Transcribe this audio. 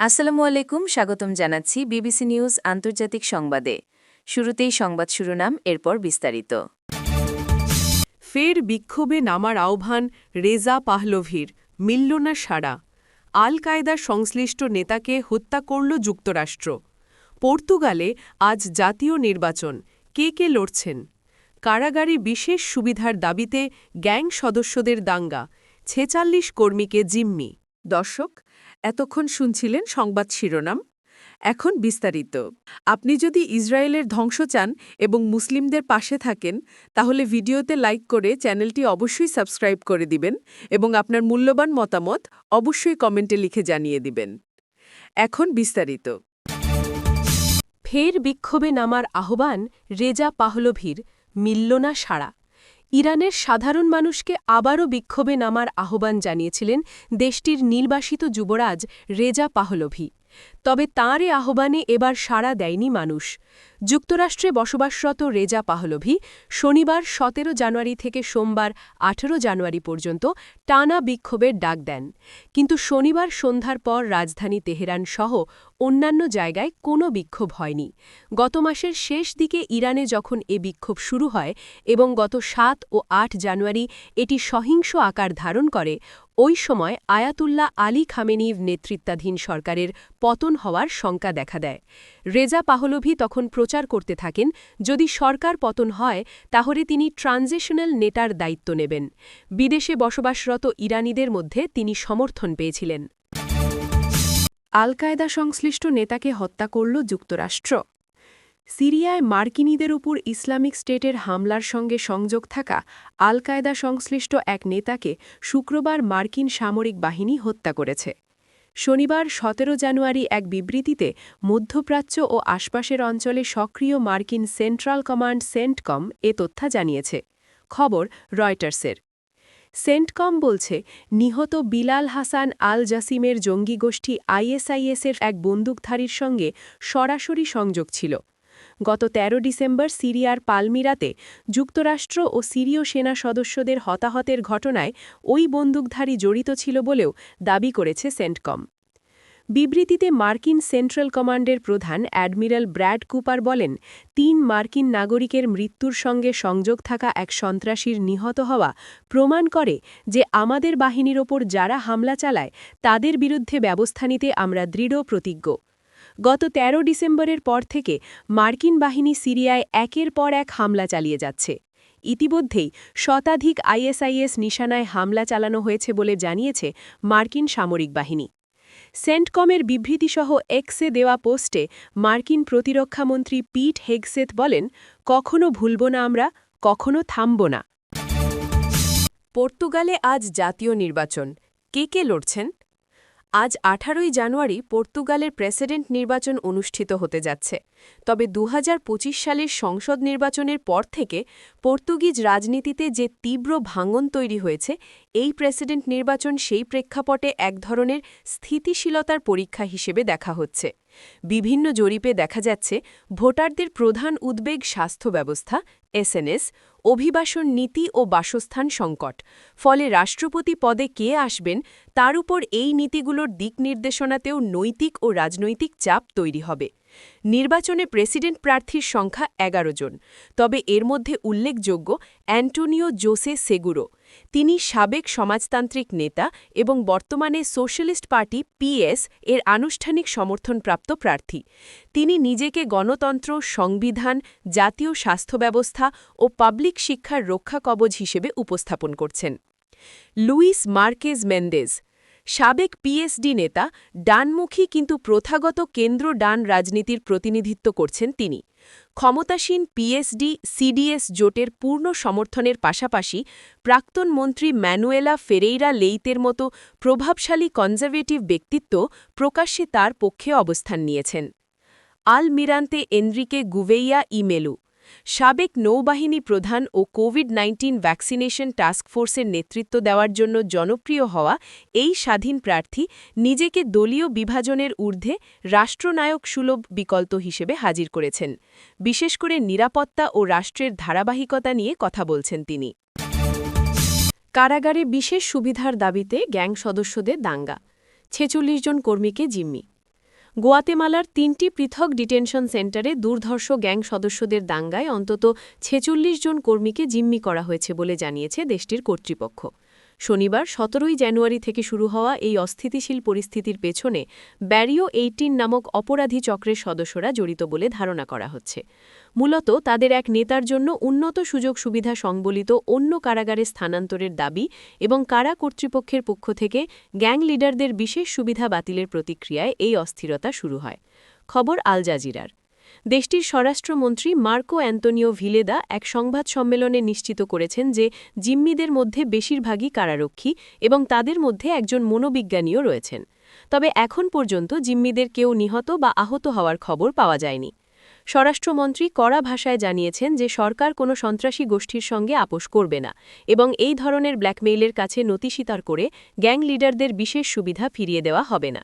আসসালামু আলাইকুম, স্বাগতম জানাচ্ছি বিবিসি নিউজ আন্তর্জাতিক সংবাদে। শুরুতেই সংবাদ শিরোনাম, এরপর বিস্তারিত। ফের বিক্ষোভে নামার আহ্বান রেজা পাহলভির মিলল না সাড়া। আল কায়দার সংশ্লিষ্ট নেতাকে হত্যা করল যুক্তরাষ্ট্র। পর্তুগালে আজ জাতীয় নির্বাচন, কে কে লড়ছেন? কারাগারে বিশেষ সুবিধার দাবিতে গ্যাং সদস্যদের দাঙ্গা, ছেচাল্লিশ কর্মীকে জিম্মি। দর্শক, এতক্ষণ শুনছিলেন সংবাদ শিরোনাম। এখন বিস্তারিত। আপনি যদি ইসরায়েলের ধ্বংস চান এবং মুসলিমদের পাশে থাকেন, তাহলে ভিডিওতে লাইক করে চ্যানেলটি অবশ্যই সাবস্ক্রাইব করে দিবেন এবং আপনার মূল্যবান মতামত অবশ্যই কমেন্টে লিখে জানিয়ে দিবেন। এখন বিস্তারিত। ফের বিক্ষোভে নামার আহ্বান রেজা পাহলভির, মিলল না সাড়া। ইরানের সাধারণ মানুষকে আবারও বিক্ষোভে নামার আহ্বান জানিয়েছিলেন দেশটির নির্বাসিত যুবরাজ রেজা পাহলভি। তবে তাঁর এ আহ্বানে এবার সাড়া দেয়নি মানুষ। যুক্তরাষ্ট্রে বসবাসরত রেজা পাহলভি শনিবার সতেরো জানুয়ারি থেকে সোমবার আঠেরো জানুয়ারি পর্যন্ত টানা বিক্ষোভের ডাক দেন। কিন্তু শনিবার সন্ধ্যার পর রাজধানী তেহরান সহ অন্যান্য জায়গায় কোনো বিক্ষোভ হয়নি। গত মাসের শেষ দিকে ইরানে যখন এ বিক্ষোভ শুরু হয় এবং গত সাত ও আট জানুয়ারি এটি সহিংস আকার ধারণ করে ওই সময় আয়াতুল্লাহ আলী খামেনির নেতৃত্বাধীন সরকারের পতন হওয়ার শঙ্কা দেখা দেয়। রেজা পাহলভি তখন প্রচার করতে থাকেন, যদি সরকার পতন হয়, তাহলে তিনি ট্রানজিশনাল নেটার দায়িত্ব নেবেন। বিদেশে বসবাসরত ইরানিদের মধ্যে তিনি সমর্থন পেয়েছিলেন। আল কায়দা সংশ্লিষ্ট নেতাকে হত্যা করল যুক্তরাষ্ট্র। সিরিয়ায় মার্কিনীদের উপর ইসলামিক স্টেটের হামলার সঙ্গে সংযোগ থাকা আল কায়দা সংশ্লিষ্ট এক নেতাকে শুক্রবার মার্কিন সামরিক বাহিনী হত্যা করেছে। শনিবার সতেরো জানুয়ারি এক বিবৃতিতে মধ্যপ্রাচ্য ও আশপাশের অঞ্চলে সক্রিয় মার্কিন সেন্ট্রাল কমান্ড সেন্টকম এ তথ্য জানিয়েছে। খবর রয়টার্সের। সেন্টকম বলছে, নিহত বিলাল হাসান আল জাসিমের জঙ্গি গোষ্ঠী আইএসআইএসের এক বন্দুকধারীর সঙ্গে সরাসরি সংযোগ ছিল। গত ১৩ ডিসেম্বর সিরিয়ার পালমিরাতে যুক্তরাষ্ট্র ও সিরীয় সেনা সদস্যদের হতাহতের ঘটনায় ওই বন্দুকধারী জড়িত ছিল বলেও দাবি করেছে সেন্টকম। বিবৃতিতে মার্কিন সেন্ট্রাল কমান্ডের প্রধান অ্যাডমিরাল ব্র্যাড কুপার বলেন, তিন মার্কিন নাগরিকের মৃত্যুর সঙ্গে সংযোগ থাকা এক সন্ত্রাসীর নিহত হওয়া প্রমাণ করে যে আমাদের বাহিনীর ওপর যারা হামলা চালায়, তাদের বিরুদ্ধে ব্যবস্থা নিতে আমরা দৃঢ় প্রতিজ্ঞ। গত ১৩ ডিসেম্বরের পর থেকে মার্কিন বাহিনী সিরিয়ায় একের পর এক হামলা চালিয়ে যাচ্ছে। ইতিমধ্যেই শতাধিক আইএসআইএস নিশানায় হামলা চালানো হয়েছে বলে জানিয়েছে মার্কিন সামরিক বাহিনী। সেন্টকমের বিবৃতিসহ এক্সে দেওয়া পোস্টে মার্কিন প্রতিরক্ষামন্ত্রী পিট হেগসেথ বলেন, কখনো ভুলব না আমরা, কখনো থামব না। পর্তুগালে আজ জাতীয় নির্বাচন। কে কে লড়ছেন? আজ আঠারোই জানুয়ারি পর্তুগালের প্রেসিডেন্ট নির্বাচন অনুষ্ঠিত হতে যাচ্ছে। তবে দু হাজার পঁচিশ সালের সংসদ নির্বাচনের পর থেকে পর্তুগিজ রাজনীতিতে যে তীব্র ভাঙন তৈরি হয়েছে, এই প্রেসিডেন্ট নির্বাচন সেই প্রেক্ষাপটে এক ধরনের স্থিতিশীলতার পরীক্ষা হিসেবে দেখা হচ্ছে। বিভিন্ন জরিপে দেখা যাচ্ছে, ভোটারদের প্রধান উদ্বেগ স্বাস্থ্য ব্যবস্থা এসএনএস অভিবাসন নীতি ও বাসস্থান সংকট। ফলে রাষ্ট্রপতি পদে কে আসবেন, তার উপর এই নীতিগুলোর দিক নির্দেশনাতেও নৈতিক ও রাজনৈতিক চাপ তৈরি হবে। নির্বাচনে প্রেসিডেন্ট প্রার্থীর সংখ্যা এগারো জন, তবে এর মধ্যে উল্লেখযোগ্য অ্যান্টোনিও জোসে সেগুরো, তিনি সাবেক সমাজতান্ত্রিক নেতা এবং বর্তমানে সোশ্যালিস্ট পার্টি পিএস এর আনুষ্ঠানিক সমর্থনপ্রাপ্ত প্রার্থী। তিনি নিজেকে গণতন্ত্র, সংবিধান, জাতীয় স্বাস্থ্য ব্যবস্থা ও পাবলিক শিক্ষার রক্ষা কবচ হিসেবে উপস্থাপন করছেন। লুইস মার্কেজ মেন্দেজ সাবেক পিএসডি নেতা ডানমুখী কিন্তু প্রথাগত কেন্দ্র ডান রাজনীতির প্রতিনিধিত্ব করছেন তিনি। ক্ষমতাসীন পিএসডি সিডিএস জোটের পূর্ণ সমর্থনের পাশাপাশি প্রাক্তন মন্ত্রী ম্যানুয়েলা ফেরেইরা লেইতের মতো প্রভাবশালী কনজারভেটিভ ব্যক্তিত্ব প্রকাশ্যে তার পক্ষে অবস্থান নিয়েছেন। আল মিরান্তে এনরিকে গুভেইয়া ইমেলু সাবেক নৌবাহিনী প্রধান ও কোভিড নাইন্টিন ভ্যাকসিনেশন টাস্কফোর্সের নেতৃত্ব দেওয়ার জন্য জনপ্রিয় হওয়া এই স্বাধীন প্রার্থী নিজেকে দলীয় বিভাজনের ঊর্ধ্বে রাষ্ট্রনায়ক সুলভ বিকল্প হিসেবে হাজির করেছেন। বিশেষ করে নিরাপত্তা ও রাষ্ট্রের ধারাবাহিকতা নিয়ে কথা বলছেন তিনি। কারাগারে বিশেষ সুবিধার দাবিতে গ্যাং সদস্যদের দাঙ্গা। ছেচল্লিশ জন কর্মীকে জিম্মি। গোয়াতেমালার তিনটি পৃথক ডিটেনশন সেন্টারে দুর্ধর্ষ গ্যাং সদস্যদের দাঙ্গায় অন্তত ছেচল্লিশ জন কর্মীকে জিম্মি করা হয়েছে বলে জানিয়েছে দেশটির কর্তৃপক্ষ। শনিবার সতেরোই জানুয়ারি থেকে শুরু হওয়া এই অস্থিতিশীল পরিস্থিতির পেছনে ব্যারিও এইটিন নামক অপরাধী চক্রের সদস্যরা জড়িত বলে ধারণা করা হচ্ছে। মূলত তাদের এক নেতার জন্য উন্নত সুযোগ সুবিধা সংবলিত অন্য কারাগারে স্থানান্তরের দাবি এবং কারা কর্তৃপক্ষের পক্ষ থেকে গ্যাং লিডারদের বিশেষ সুবিধা বাতিলের প্রতিক্রিয়ায় এই অস্থিরতা শুরু হয়। খবর আল জাজিরার। দেশটির স্বরাষ্ট্রমন্ত্রী মার্কো অ্যান্তোনিও ভিলেদা এক সংবাদ সম্মেলনে নিশ্চিত করেছেন যে জিম্মিদের মধ্যে বেশিরভাগই কারারক্ষী এবং তাদের মধ্যে একজন মনোবিজ্ঞানীও রয়েছেন। তবে এখন পর্যন্ত জিম্মিদের কেউ নিহত বা আহত হওয়ার খবর পাওয়া যায়নি। স্বরাষ্ট্রমন্ত্রী কড়া ভাষায় জানিয়েছেন যে সরকার কোনো সন্ত্রাসী গোষ্ঠীর সঙ্গে আপোষ করবে না এবং এই ধরনের ব্ল্যাকমেইলের কাছে নতি স্বীকার করে গ্যাং লিডারদের বিশেষ সুবিধা ফিরিয়ে দেওয়া হবে না।